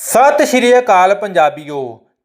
ਸਤਿ ਸ਼੍ਰੀ ਅਕਾਲ ਪੰਜਾਬੀਓ।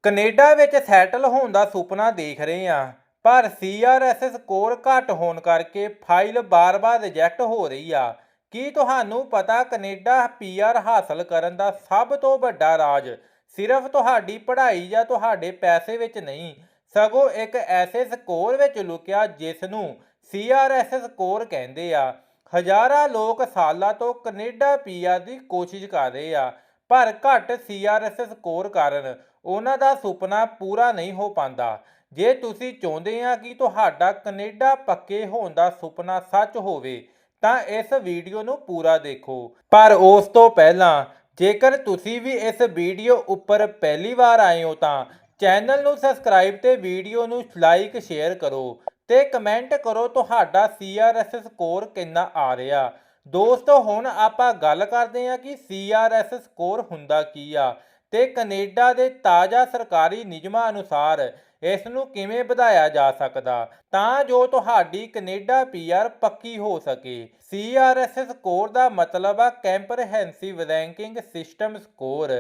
ਕੈਨੇਡਾ ਵਿੱਚ ਸੈਟਲ ਹੋਣ ਦਾ ਸੁਪਨਾ ਦੇਖ ਰਹੇ ਆ ਪਰ ਸੀਆਰਐਸ ਸਕੋਰ ਘੱਟ ਹੋਣ ਕਰਕੇ ਫਾਈਲ ਬਾਰ-ਬਾਰ ਰਿਜੈਕਟ ਹੋ ਰਹੀ ਆ। ਕੀ ਤੁਹਾਨੂੰ ਪਤਾ ਕੈਨੇਡਾ ਪੀਆਰ ਹਾਸਲ ਕਰਨ ਦਾ ਸਭ ਤੋਂ ਵੱਡਾ ਰਾਜ? ਸਿਰਫ ਤੁਹਾਡੀ ਪੜ੍ਹਾਈ ਜਾਂ ਤੁਹਾਡੇ ਪੈਸੇ ਵਿੱਚ ਨਹੀਂ, ਸਗੋਂ ਇੱਕ ਐਸੇ ਸਕੋਰ ਵਿੱਚ ਲੁਕਿਆ ਜਿਸ ਨੂੰ ਸੀਆਰਐਸ ਸਕੋਰ ਕਹਿੰਦੇ ਆ। ਹਜ਼ਾਰਾਂ ਲੋਕ ਸਾਲਾਂ ਤੋਂ ਕੈਨੇਡਾ ਪੀਆਰ ਦੀ ਕੋਸ਼ਿਸ਼ ਕਰ ਰਹੇ ਆ। ਪਰ ਘੱਟ ਸੀਆਰਐਸ ਸਕੋਰ ਕਾਰਨ ਉਹਨਾਂ ਦਾ ਸੁਪਨਾ ਪੂਰਾ ਨਹੀਂ ਹੋ ਪਾਉਂਦਾ। ਜੇ ਤੁਸੀਂ ਚਾਹੁੰਦੇ ਆ ਕਿ ਤੁਹਾਡਾ ਕੈਨੇਡਾ ਪੱਕੇ ਹੋਣ ਦਾ ਸੁਪਨਾ ਸੱਚ ਹੋਵੇ, ਤਾਂ ਇਸ ਵੀਡੀਓ ਨੂੰ ਪੂਰਾ ਦੇਖੋ। ਪਰ ਉਸ ਤੋਂ ਪਹਿਲਾਂ, ਜੇਕਰ ਤੁਸੀਂ ਵੀ ਇਸ ਵੀਡੀਓ ਉੱਪਰ ਪਹਿਲੀ ਵਾਰ ਆਏ ਹੋ ਤਾਂ ਚੈਨਲ ਨੂੰ ਸਬਸਕ੍ਰਾਈਬ ਤੇ ਵੀਡੀਓ ਨੂੰ ਲਾਈਕ, ਸ਼ੇਅਰ ਕਰੋ ਤੇ ਕਮੈਂਟ ਕਰੋ ਤੁਹਾਡਾ ਸੀਆਰਐਸ ਸਕੋਰ ਕਿੰਨਾ ਆ ਰਿਹਾ। ਦੋਸਤੋ, ਹੁਣ ਆਪਾਂ ਗੱਲ ਕਰਦੇ ਹਾਂ ਕਿ ਸੀਆਰਐਸ ਸਕੋਰ ਹੁੰਦਾ ਕੀ ਆ ਤੇ ਕੈਨੇਡਾ ਦੇ ਤਾਜ਼ਾ ਸਰਕਾਰੀ ਨਿਯਮਾਂ ਅਨੁਸਾਰ ਇਸ ਨੂੰ ਕਿਵੇਂ ਵਧਾਇਆ ਜਾ ਸਕਦਾ? ਤਾਂ ਜੋ ਤੁਹਾਡੀ ਕੈਨੇਡਾ ਪੀਆਰ ਪੱਕੀ ਹੋ ਸਕੇ। ਸੀਆਰਐਸ ਸਕੋਰ ਦਾ ਮਤਲਬ ਆ ਕੈਂਪਰਹੈਂਸਿਵ ਰੈਂਕਿੰਗ ਸਿਸਟਮ ਸਕੋਰ।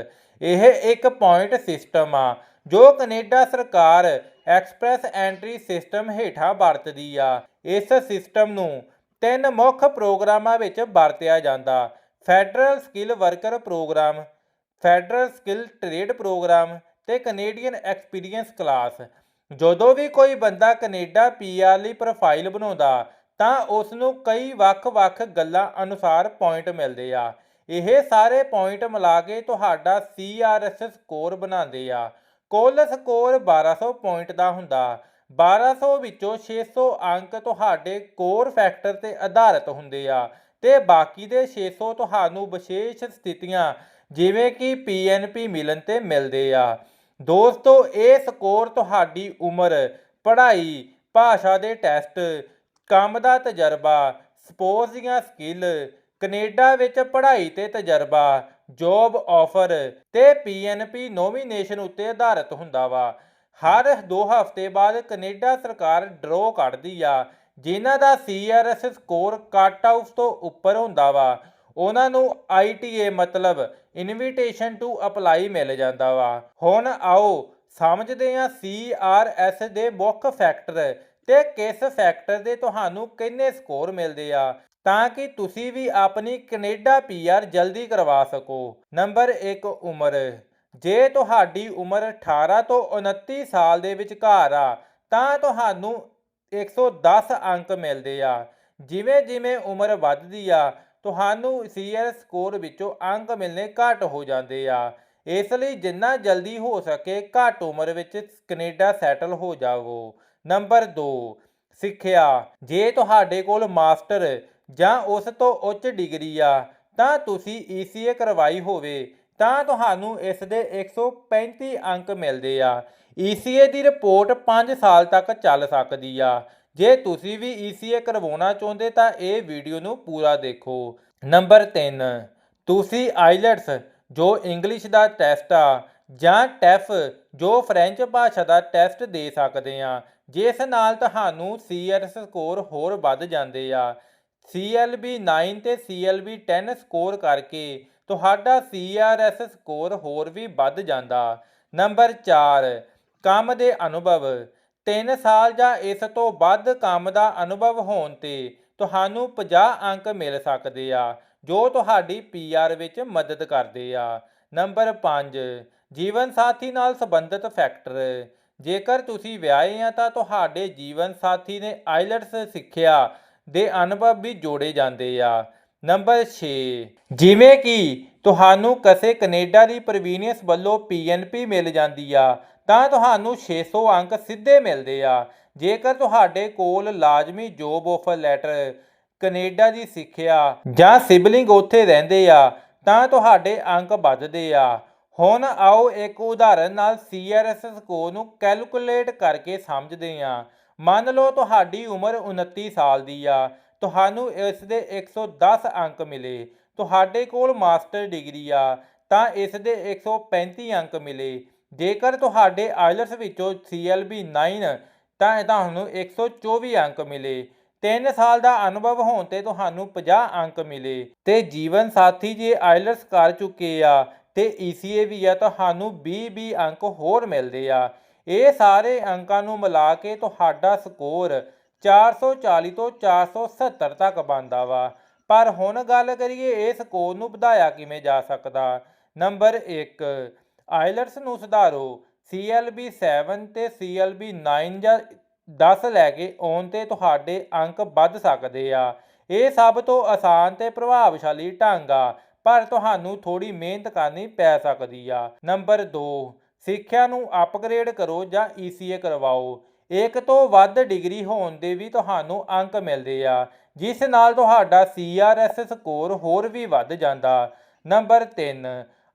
ਇਹ ਇੱਕ ਪੁਆਇੰਟ ਸਿਸਟਮ ਆ, ਜੋ ਕੈਨੇਡਾ ਸਰਕਾਰ ਐਕਸਪ੍ਰੈਸ ਐਂਟਰੀ ਸਿਸਟਮ ਹੇਠਾਂ ਵਰਤਦੀ ਆ। ਇਸ ਸਿਸਟਮ ਨੂੰ ਤਿੰਨ ਮੁੱਖ ਪ੍ਰੋਗਰਾਮਾਂ ਵਿੱਚ ਵਰਤਿਆ ਜਾਂਦਾ। Federal skill worker program, federal skill trade program ਤੇ ਕੈਨੇਡੀਅਨ ਐਕਸਪੀਰੀਅੰਸ ਕਲਾਸ। ਜਦੋਂ ਵੀ ਕੋਈ ਬੰਦਾ ਕੈਨੇਡਾ ਪੀਆਰ ਲਈ ਪ੍ਰੋਫਾਈਲ ਬਣਾਉਂਦਾ, ਤਾਂ ਉਸ ਨੂੰ ਕਈ ਵੱਖ-ਵੱਖ ਗੱਲਾਂ ਅਨੁਸਾਰ ਪੁਆਇੰਟ ਮਿਲਦੇ ਆ। ਇਹ ਸਾਰੇ ਪੁਆਇੰਟ ਮਿਲਾ ਕੇ ਤੁਹਾਡਾ ਸੀਆਰਐਸ ਸਕੋਰ ਬਣਾਉਂਦੇ ਆ। ਕੁੱਲ ਸਕੋਰ 1200 ਪੁਆਇੰਟ ਦਾ ਹੁੰਦਾ। 1200 ਵਿੱਚੋਂ 600 ਅੰਕ ਤੁਹਾਡੇ ਕੋਰ ਫੈਕਟਰ ਤੇ ਆਧਾਰਿਤ ਹੁੰਦੇ ਆ ਤੇ ਬਾਕੀ ਦੇ 600 ਤੁਹਾਨੂੰ ਵਿਸ਼ੇਸ਼ ਸਥਿਤੀਆਂ ਜਿਵੇਂ ਕਿ ਪੀਐਨਪੀ ਮਿਲਣ ਤੇ ਮਿਲਦੇ ਆ। ਦੋਸਤੋ, ਇਹ ਸਕੋਰ ਤੁਹਾਡੀ ਉਮਰ, ਪੜ੍ਹਾਈ, ਭਾਸ਼ਾ ਦੇ ਟੈਸਟ ਕੰਮ ਦਾ ਤਜਰਬਾ ਸਪੋਰਟਸ ਦੀਆਂ ਸਕਿੱਲ ਕੈਨੇਡਾ ਵਿੱਚ ਪੜ੍ਹਾਈ ਤੇ ਤਜਰਬਾ ਜੌਬ ਆਫਰ ਤੇ ਪੀਐਨਪੀ ਨੋਮੀਨੇਸ਼ਨ ਉੱਤੇ ਆਧਾਰਿਤ ਹੁੰਦਾ ਵਾ। ਹਰ 2 ਹਫ਼ਤੇ ਬਾਅਦ ਕੈਨੇਡਾ ਸਰਕਾਰ ਡਰੋ ਕੱਢਦੀ ਆ, ਜਿਨ੍ਹਾਂ ਦਾ ਸੀਆਰਐਸ ਸਕੋਰ ਕੱਟ ਆਊਟ ਤੋਂ ਉੱਪਰ ਹੁੰਦਾ ਵਾ, ਉਹਨਾਂ ਨੂੰ ਆਈਟੀਏ ਮਤਲਬ ਇਨਵੀਟੇਸ਼ਨ ਟੂ ਅਪਲਾਈ ਮਿਲ ਜਾਂਦਾ ਵਾ। ਹੁਣ ਆਓ ਸਮਝਦੇ ਹਾਂ ਸੀਆਰਐਸ ਦੇ ਮੁੱਖ ਫੈਕਟਰ ਤੇ ਕਿਸ ਫੈਕਟਰ ਦੇ ਤੁਹਾਨੂੰ ਕਿੰਨੇ ਸਕੋਰ ਮਿਲਦੇ ਆ, ਤਾਂ ਕਿ ਤੁਸੀਂ ਵੀ ਆਪਣੀ ਕੈਨੇਡਾ ਪੀਆਰ ਜਲਦੀ ਕਰਵਾ ਸਕੋ। ਨੰਬਰ 1 ਉਮਰ। ਜੇ ਤੁਹਾਡੀ ਉਮਰ 18 ਤੋਂ 29 ਸਾਲ ਦੇ ਵਿਚਕਾਰ ਆ, ਤਾਂ ਤੁਹਾਨੂੰ 110 ਅੰਕ ਮਿਲਦੇ ਆ। ਜਿਵੇਂ ਜਿਵੇਂ ਉਮਰ ਵੱਧਦੀ ਆ, ਤੁਹਾਨੂੰ ਸੀਆਰ ਸਕੋਰ ਵਿੱਚੋਂ ਅੰਕ ਮਿਲਨੇ ਘੱਟ ਹੋ ਜਾਂਦੇ ਆ। ਇਸ ਲਈ ਜਿੰਨਾ ਜਲਦੀ ਹੋ ਸਕੇ ਘੱਟ ਉਮਰ ਵਿੱਚ ਕੈਨੇਡਾ ਸੈਟਲ ਹੋ ਜਾਵੋ। ਨੰਬਰ 2 ਸਿੱਖਿਆ। ਜੇ ਤੁਹਾਡੇ ਕੋਲ ਮਾਸਟਰ ਜਾਂ ਉਸ ਤੋਂ ਉੱਚ ਡਿਗਰੀ ਆ, ਤਾਂ ਤੁਸੀਂ ECA ਕਰਵਾਈ ਹੋਵੇ। ਤਾਂ ਤੁਹਾਨੂੰ ਇਸ ਦੇ 135 ਅੰਕ ਮਿਲਦੇ ਆ। ECA ਦੀ ਰਿਪੋਰਟ 5 ਸਾਲ ਤੱਕ ਚੱਲ ਸਕਦੀ ਆ। ਜੇ ਤੁਸੀਂ ਵੀ ECA ਕਰਵਾਉਣਾ ਚਾਹੁੰਦੇ ਤਾਂ ਇਹ ਵੀਡੀਓ ਨੂੰ ਪੂਰਾ ਦੇਖੋ। ਨੰਬਰ 3 ਤੁਸੀਂ ਆਈਲੈਟਸ, ਜੋ ਇੰਗਲਿਸ਼ ਦਾ ਟੈਸਟ ਆ, ਜਾਂ ਟੈਫ, ਜੋ ਫ੍ਰੈਂਚ ਭਾਸ਼ਾ ਦਾ ਟੈਸਟ ਦੇ ਸਕਦੇ ਆ। ਜਿਸ ਨਾਲ ਤੁਹਾਨੂੰ ਸੀਆਰਐਸ ਸਕੋਰ ਹੋਰ ਵੱਧ ਜਾਂਦੇ ਆ। CLB 9 ਤੇ CLB 10 ਸਕੋਰ ਕਰਕੇ ਤੁਹਾਡਾ CRS ਸਕੋਰ ਹੋਰ ਵੀ ਵੱਧ ਜਾਂਦਾ। ਨੰਬਰ 4 ਕੰਮ ਦੇ ਅਨੁਭਵ। 3 ਸਾਲ ਜਾਂ ਇਸ ਤੋਂ ਵੱਧ ਕੰਮ ਦਾ ਅਨੁਭਵ ਹੋਣ ਤੇ ਤੁਹਾਨੂੰ 50 ਅੰਕ ਮਿਲ ਸਕਦੇ ਆ, ਜੋ ਤੁਹਾਡੀ PR ਵਿੱਚ ਮਦਦ ਕਰਦੇ ਆ। ਨੰਬਰ 5 ਜੀਵਨ ਸਾਥੀ ਨਾਲ ਸੰਬੰਧਿਤ ਫੈਕਟਰ। ਜੇਕਰ ਤੁਸੀਂ ਵਿਆਹੇ ਆ ਤਾਂ ਤੁਹਾਡੇ ਜੀਵਨ ਸਾਥੀ ਨੇ ਆਈਲਟਸ ਸਿੱਖਿਆ ਦੇ ਅਨੁਭਵ ਵੀ ਜੋੜੇ ਜਾਂਦੇ ਆ। ਨੰਬਰ 6 ਜਿਵੇਂ ਕਿ ਤੁਹਾਨੂੰ ਕਿਸੇ ਕੈਨੇਡਾ ਦੀ ਪ੍ਰਵੀਨੀਅੰਸ ਵੱਲੋਂ ਪੀਐਨਪੀ ਮਿਲ ਜਾਂਦੀ ਆ, ਤਾਂ ਤੁਹਾਨੂੰ 600 ਅੰਕ ਸਿੱਧੇ ਮਿਲਦੇ ਆ। ਜੇਕਰ ਤੁਹਾਡੇ ਕੋਲ ਲਾਜ਼ਮੀ ਜੋਬ ਆਫਰ ਲੈਟਰ ਕੈਨੇਡਾ ਦੀ ਸਿੱਖਿਆ ਜਾਂ ਸਿਬਲਿੰਗ ਉੱਥੇ ਰਹਿੰਦੇ ਆ, ਤਾਂ ਤੁਹਾਡੇ ਅੰਕ ਵੱਧਦੇ ਆ। ਹੁਣ ਆਓ ਇੱਕ ਉਦਾਹਰਨ ਨਾਲ ਸੀਆਰਐਸ ਸਕੋਰ ਨੂੰ ਕੈਲਕੂਲੇਟ ਕਰਕੇ ਸਮਝਦੇ ਹਾਂ। ਮੰਨ ਲਓ ਤੁਹਾਡੀ ਉਮਰ 29 ਸਾਲ ਦੀ ਆ ਤੁਹਾਨੂੰ ਇਸ ਦੇ 110 ਅੰਕ ਮਿਲੇ। ਤੁਹਾਡੇ ਕੋਲ ਮਾਸਟਰ ਡਿਗਰੀ ਆ, ਤਾਂ ਇਸ ਦੇ 135 ਅੰਕ ਮਿਲੇ। ਜੇਕਰ ਤੁਹਾਡੇ ਆਈਲਟਸ ਵਿੱਚੋਂ CLB 9 ਤਾਂ ਤੁਹਾਨੂੰ 124 ਅੰਕ ਮਿਲੇ। 3 ਸਾਲ ਦਾ ਅਨੁਭਵ ਹੋਣ ਤੇ ਤੁਹਾਨੂੰ 50 ਅੰਕ ਮਿਲੇ। ਤੇ ਜੀਵਨ ਸਾਥੀ ਜੇ ਆਈਲਟਸ ਕਰ ਚੁੱਕੇ ਆ, ਤੇ ECA ਵੀ ਆ ਤੁਹਾਨੂੰ 20-20 ਅੰਕ ਹੋਰ ਮਿਲਦੇ ਆ। ਇਹ ਸਾਰੇ ਅੰਕਾਂ ਨੂੰ ਮਿਲਾ ਕੇ ਤੁਹਾਡਾ ਸਕੋਰ 440 ਤੋਂ 470 ਤੱਕ ਬਣਦਾ ਵਾ। ਪਰ ਹੁਣ ਗੱਲ ਕਰੀਏ, ਇਸ ਸਕੋਰ ਨੂੰ ਵਧਾਇਆ ਕਿਵੇਂ ਜਾ ਸਕਦਾ? ਨੰਬਰ 1 ਆਈਲਟਸ ਨੂੰ ਸੁਧਾਰੋ। CLB 7 ਤੇ CLB 9 ਜਾਂ 10 ਲੈ ਕੇ ਆਉਣ ਤੇ ਤੁਹਾਡੇ ਅੰਕ ਵੱਧ ਸਕਦੇ ਆ। ਇਹ ਸਭ ਤੋਂ ਆਸਾਨ ਤੇ ਪ੍ਰਭਾਵਸ਼ਾਲੀ ਢੰਗ ਆ, ਪਰ ਤੁਹਾਨੂੰ ਥੋੜੀ ਮਿਹਨਤ ਕਰਨੀ ਪੈ ਸਕਦੀ ਆ। ਨੰਬਰ 2 ਸਿੱਖਿਆ ਨੂੰ ਅਪਗ੍ਰੇਡ ਕਰੋ ਜਾਂ ECA ਕਰਵਾਓ। ਇੱਕ ਤੋਂ ਵੱਧ ਡਿਗਰੀ ਹੋਣ ਦੇ ਵੀ ਤੁਹਾਨੂੰ ਅੰਕ ਮਿਲਦੇ ਆ, ਜਿਸ ਨਾਲ ਤੁਹਾਡਾ CRS ਸਕੋਰ ਹੋਰ ਵੀ ਵੱਧ ਜਾਂਦਾ। ਨੰਬਰ 3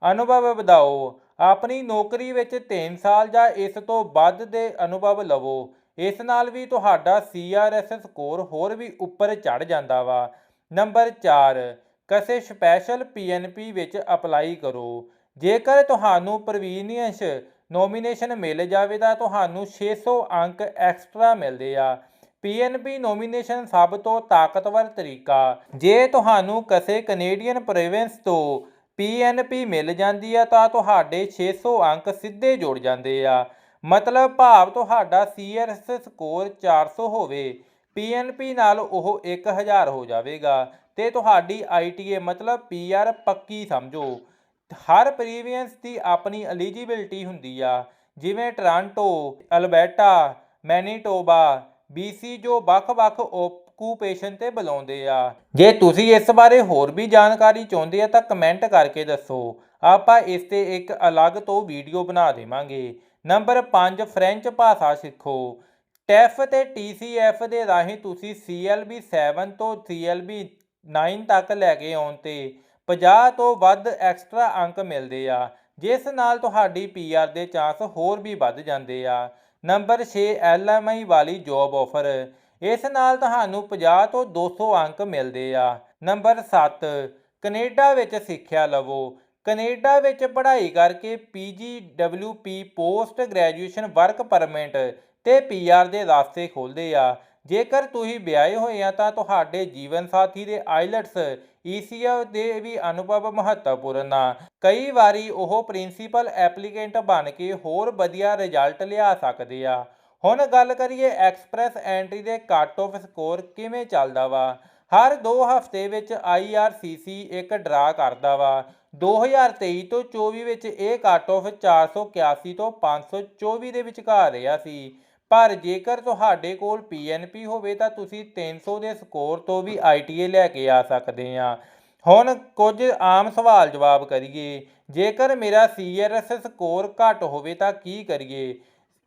ਅਨੁਭਵ ਵਧਾਓ। ਆਪਣੀ ਨੌਕਰੀ ਵਿੱਚ 3 ਸਾਲ ਜਾਂ ਇਸ ਤੋਂ ਵੱਧ ਦੇ ਅਨੁਭਵ ਲਵੋ। ਇਸ ਨਾਲ ਵੀ ਤੁਹਾਡਾ CRS ਸਕੋਰ ਹੋਰ ਵੀ ਉੱਪਰ ਚੜ ਜਾਂਦਾ ਵਾ। ਨੰਬਰ 4 ਕਿਸੇ ਸਪੈਸ਼ਲ PNP ਵਿੱਚ ਅਪਲਾਈ ਕਰੋ। ਜੇਕਰ ਤੁਹਾਨੂੰ ਪ੍ਰਵੀਨੀਅੰਸ ਨੋਮੀਨੇਸ਼ਨ ਮਿਲ ਜਾਵੇ ਤਾਂ ਤੁਹਾਨੂੰ 600 ਅੰਕ ਐਕਸਟਰਾ ਮਿਲਦੇ ਆ। PNP ਨੋਮੀਨੇਸ਼ਨ ਸਭ ਤੋਂ ਤਾਕਤਵਰ ਤਰੀਕਾ। ਜੇ ਤੁਹਾਨੂੰ ਕਿਸੇ ਕੈਨੇਡੀਅਨ ਪ੍ਰੋਵਿੰਸ ਤੋਂ PNP ਮਿਲ ਜਾਂਦੀ ਆ ਤਾਂ ਤੁਹਾਡੇ 600 ਅੰਕ ਸਿੱਧੇ ਜੁੜ ਜਾਂਦੇ ਆ। ਮਤਲਬ ਭਾਵ ਤੁਹਾਡਾ CRS ਸਕੋਰ 400 ਹੋਵੇ। PNP ਨਾਲ ਉਹ 1000 ਹੋ ਜਾਵੇਗਾ। ਤੇ ਤੁਹਾਡੀ ITA ਮਤਲਬ PR ਪੱਕੀ ਸਮਝੋ। ਹਰ ਪ੍ਰੀਵੀਅੰਸ ਦੀ ਆਪਣੀ ਐਲੀਜੀਬਿਲਟੀ ਹੁੰਦੀ ਆ। ਜਿਵੇਂ ਟੋਰਾਂਟੋ, ਅਲਬਰਟਾ, ਮੈਨੀਟੋਬਾ BC ਜੋ ਵੱਖ-ਵੱਖ ਓਕੂਪੇਸ਼ਨ ਤੇ ਬੁਲਾਉਂਦੇ ਆ। ਜੇ ਤੁਸੀਂ ਇਸ ਬਾਰੇ ਹੋਰ ਵੀ ਜਾਣਕਾਰੀ ਚਾਹੁੰਦੇ ਆ ਤਾਂ ਕਮੈਂਟ ਕਰਕੇ ਦੱਸੋ। ਆਪਾਂ ਇਸ ਤੇ ਇੱਕ ਅਲੱਗ ਤੋਂ ਵੀਡੀਓ ਬਣਾ ਦੇਵਾਂਗੇ। ਨੰਬਰ 5 ਫ੍ਰੈਂਚ ਭਾਸ਼ਾ ਸਿੱਖੋ। ਟੈਫ ਤੇ TCF ਦੇ ਰਾਹੀਂ ਤੁਸੀਂ CLB 7 ਤੋਂ CLB 9 ਤੱਕ ਲੈ ਕੇ ਆਉਣ ਤੇ 50 ਤੋਂ ਵੱਧ ਐਕਸਟਰਾ ਅੰਕ ਮਿਲਦੇ ਆ, ਜਿਸ ਨਾਲ ਤੁਹਾਡੀ PR ਦੇ ਚਾਂਸ ਹੋਰ ਵੀ ਵੱਧ ਜਾਂਦੇ ਆ। ਨੰਬਰ 6 LMI ਵਾਲੀ ਜੌਬ ਆਫਰ ਇਸ ਨਾਲ ਤੁਹਾਨੂੰ 50 ਤੋਂ 200 ਅੰਕ ਮਿਲਦੇ ਆ। ਨੰਬਰ 7 ਕੈਨੇਡਾ ਵਿੱਚ ਸਿੱਖਿਆ ਲਵੋ। ਕੈਨੇਡਾ ਵਿੱਚ ਪੜ੍ਹਾਈ ਕਰਕੇ PGWP post graduation work permit ਤੇ PR ਦੇ ਰਾਸਤੇ ਖੋਲਦੇ ਆ। ਜੇਕਰ ਤੁਸੀਂ ਵਿਆਹੇ ਹੋਏ ਆ ਤਾਂ ਤੁਹਾਡੇ ਜੀਵਨ ਸਾਥੀ ਦੇ ਆਈਲਟਸ ECA ਦੇ ਵੀ ਅਨੁਭਵ ਮਹੱਤਵਪੂਰਨ ਆ। ਕਈ ਵਾਰੀ ਉਹ ਪ੍ਰਿੰਸੀਪਲ ਐਪਲੀਕੈਂਟ ਬਣ ਕੇ ਹੋਰ ਵਧੀਆ ਰਿਜ਼ਲਟ ਲਿਆ ਸਕਦੇ ਆ। ਹੁਣ ਗੱਲ ਕਰੀਏ ਐਕਸਪ੍ਰੈਸ ਐਂਟਰੀ ਦੇ ਕੱਟ ਆਫ ਸਕੋਰ ਕਿਵੇਂ ਚੱਲਦਾ ਵਾ। ਹਰ 2 ਹਫ਼ਤੇ ਵਿੱਚ IRCC ਇੱਕ ਡਰਾ ਕਰਦਾ ਵਾ। 2023 ਤੋਂ 24 ਵਿੱਚ ਇਹ ਕੱਟ ਆਫ 481 ਤੋਂ 524 ਦੇ ਵਿਚਕਾਰ ਰਿਹਾ ਸੀ। ਪਰ ਜੇਕਰ ਤੁਹਾਡੇ ਕੋਲ PNP ਹੋਵੇ ਤਾਂ ਤੁਸੀਂ 300 ਦੇ ਸਕੋਰ ਤੋਂ ਵੀ ITA ਲੈ ਕੇ ਆ ਸਕਦੇ ਆ ਹੁਣ ਕੁਝ ਆਮ ਸਵਾਲ ਜਵਾਬ ਕਰੀਏ। ਜੇਕਰ ਮੇਰਾ CRS ਸਕੋਰ ਘੱਟ ਹੋਵੇ ਤਾਂ ਕੀ ਕਰੀਏ?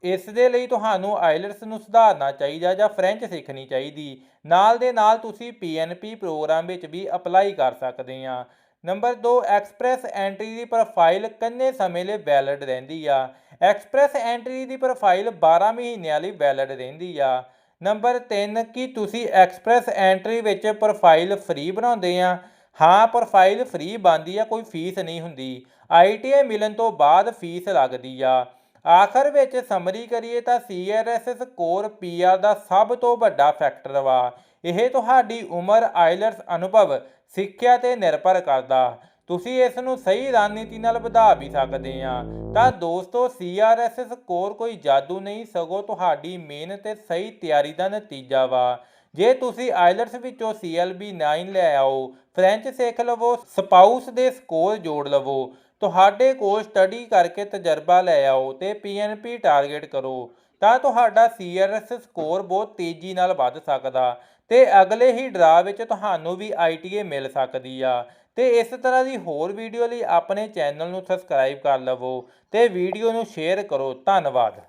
ਇਸ ਦੇ ਲਈ ਤੁਹਾਨੂੰ ਆਈਲਟਸ ਨੂੰ ਸੁਧਾਰਨਾ ਚਾਹੀਦਾ ਜਾਂ ਫ੍ਰੈਂਚ ਸਿੱਖਣੀ ਚਾਹੀਦੀ। ਨਾਲ ਦੇ ਨਾਲ ਤੁਸੀਂ PNP ਪ੍ਰੋਗਰਾਮ ਵਿੱਚ ਵੀ ਅਪਲਾਈ ਕਰ ਸਕਦੇ ਆ ਨੰਬਰ 2 ਐਕਸਪ੍ਰੈਸ ਐਂਟਰੀ ਦੀ ਪ੍ਰੋਫਾਈਲ ਕਿੰਨੇ ਸਮੇਂ ਲਈ ਵੈਲਿਡ ਰਹਿੰਦੀ ਆ? ਐਕਸਪ੍ਰੈਸ ਐਂਟਰੀ ਦੀ ਪ੍ਰੋਫਾਈਲ 12 ਮਹੀਨਿਆਂ ਲਈ ਵੈਲਿਡ ਰਹਿੰਦੀ ਆ। ਨੰਬਰ 3 ਕੀ ਤੁਸੀਂ ਐਕਸਪ੍ਰੈਸ ਐਂਟਰੀ ਵਿੱਚ ਪ੍ਰੋਫਾਈਲ ਫ੍ਰੀ ਬਣਾਉਂਦੇ ਆ? ਹਾਂ ਪ੍ਰੋਫਾਈਲ ਫ੍ਰੀ ਬਣਦੀ ਆ, ਕੋਈ ਫੀਸ ਨਹੀਂ ਹੁੰਦੀ। ITA ਮਿਲਣ ਤੋਂ ਬਾਅਦ ਫੀਸ ਲੱਗਦੀ ਆ। ਆਖਰ ਵਿੱਚ ਸਮਰੀ ਕਰੀਏ ਤਾਂ CRS ਸਕੋਰ PR ਦਾ ਸਭ ਤੋਂ ਵੱਡਾ ਫੈਕਟਰ ਵਾ। ਇਹ ਤੁਹਾਡੀ ਉਮਰ ਆਈਲਟਸ ਅਨੁਭਵ, ਸਿੱਖਿਆ ਤੇ ਨਿਰਭਰ ਕਰਦਾ। ਤੁਸੀਂ ਇਸ ਨੂੰ ਸਹੀ ਰਣਨੀਤੀ ਨਾਲ ਵਧਾ ਵੀ ਸਕਦੇ ਆ ਤਾਂ ਦੋਸਤੋ CRS ਸਕੋਰ ਕੋਈ ਜਾਦੂ ਨਹੀਂ, ਸਗੋਂ ਤੁਹਾਡੀ ਮਿਹਨਤ ਤੇ ਸਹੀ ਤਿਆਰੀ ਦਾ ਨਤੀਜਾ ਵਾ। ਜੇ ਤੁਸੀਂ ਆਈਲਟਸ ਵਿੱਚੋਂ CLB 9 ਲੈ ਆਓ, ਫ੍ਰੈਂਚ ਸਿੱਖ ਲਵੋ, ਸਪਾਊਸ ਦੇ ਸਕੋਰ ਜੋੜ ਲਵੋ, ਤੁਹਾਡੇ ਕੋਲ ਸਟੱਡੀ ਕਰਕੇ ਤਜਰਬਾ ਲੈ ਆਓ ਤੇ PNP ਟਾਰਗੇਟ ਕਰੋ। ਤਾਂ ਤੁਹਾਡਾ CRS ਸਕੋਰ ਬਹੁਤ ਤੇਜ਼ੀ ਨਾਲ ਵੱਧ ਸਕਦਾ ਤੇ ਅਗਲੇ ਹੀ ਡਰਾ ਵਿੱਚ ਤੁਹਾਨੂੰ ਵੀ ITA ਮਿਲ ਸਕਦੀ ਆ। ਤੇ ਇਸ ਤਰ੍ਹਾਂ ਦੀ ਹੋਰ ਵੀਡੀਓ ਲਈ ਆਪਣੇ ਚੈਨਲ ਨੂੰ ਸਬਸਕ੍ਰਾਈਬ ਕਰ ਲਵੋ ਤੇ ਵੀਡੀਓ ਨੂੰ ਸ਼ੇਅਰ ਕਰੋ। ਧੰਨਵਾਦ।